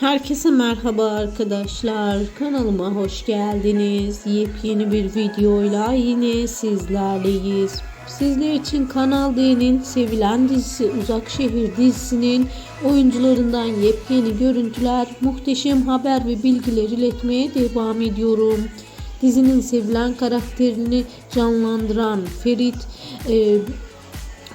Herkese merhaba arkadaşlar. Kanalıma hoş geldiniz. Yepyeni bir videoyla yine sizlerleyiz. Sizler için Kanal D'nin sevilen dizisi Uzak Şehir dizisinin oyuncularından yepyeni görüntüler, muhteşem haber ve bilgiler iletmeye devam ediyorum. Dizinin sevilen karakterini canlandıran Ferit e,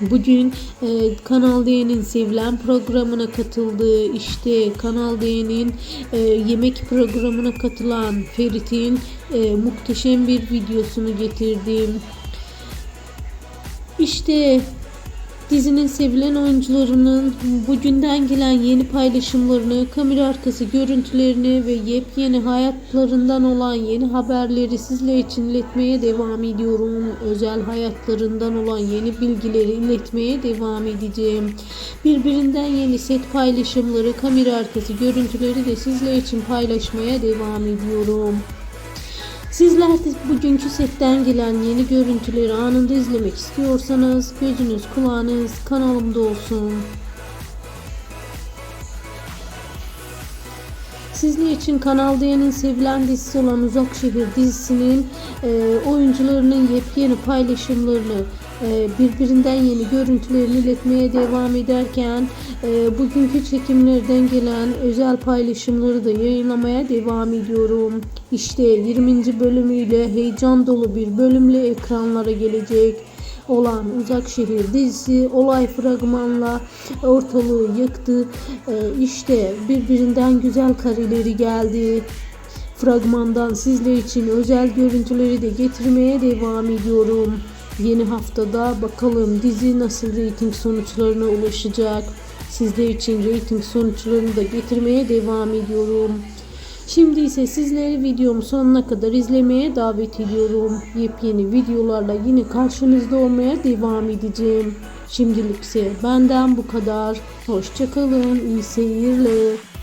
Bugün e, Kanal D'nin sevilen programına katıldığı işte Kanal D'nin e, yemek programına katılan Ferit'in e, muhteşem bir videosunu getirdim. İşte Dizinin sevilen oyuncularının bugünden gelen yeni paylaşımlarını, kamera arkası görüntülerini ve yepyeni hayatlarından olan yeni haberleri sizler için iletmeye devam ediyorum. Özel hayatlarından olan yeni bilgileri iletmeye devam edeceğim. Birbirinden yeni set paylaşımları, kamera arkası görüntüleri de sizler için paylaşmaya devam ediyorum. Sizler de bugünkü setten gelen yeni görüntüleri anında izlemek istiyorsanız gözünüz kulağınız kanalımda olsun. Sizler için Kanal D'nin sevilen dizisi olan Uzak Şehir dizisinin e, oyuncularının yepyeni paylaşımlarını birbirinden yeni görüntülerini iletmeye devam ederken e, bugünkü çekimlerden gelen özel paylaşımları da yayınlamaya devam ediyorum. İşte 20. bölümüyle heyecan dolu bir bölümle ekranlara gelecek olan Uzak Şehir dizisi olay fragmanla ortalığı yıktı. Ee, işte birbirinden güzel kareleri geldi. Fragmandan sizler için özel görüntüleri de getirmeye devam ediyorum. Yeni haftada bakalım dizi nasıl reyting sonuçlarına ulaşacak. Sizler için reyting sonuçlarını da getirmeye devam ediyorum. Şimdi ise sizleri videomu sonuna kadar izlemeye davet ediyorum. Yepyeni videolarla yine karşınızda olmaya devam edeceğim. Şimdilik ise benden bu kadar. Hoşçakalın, iyi seyirler.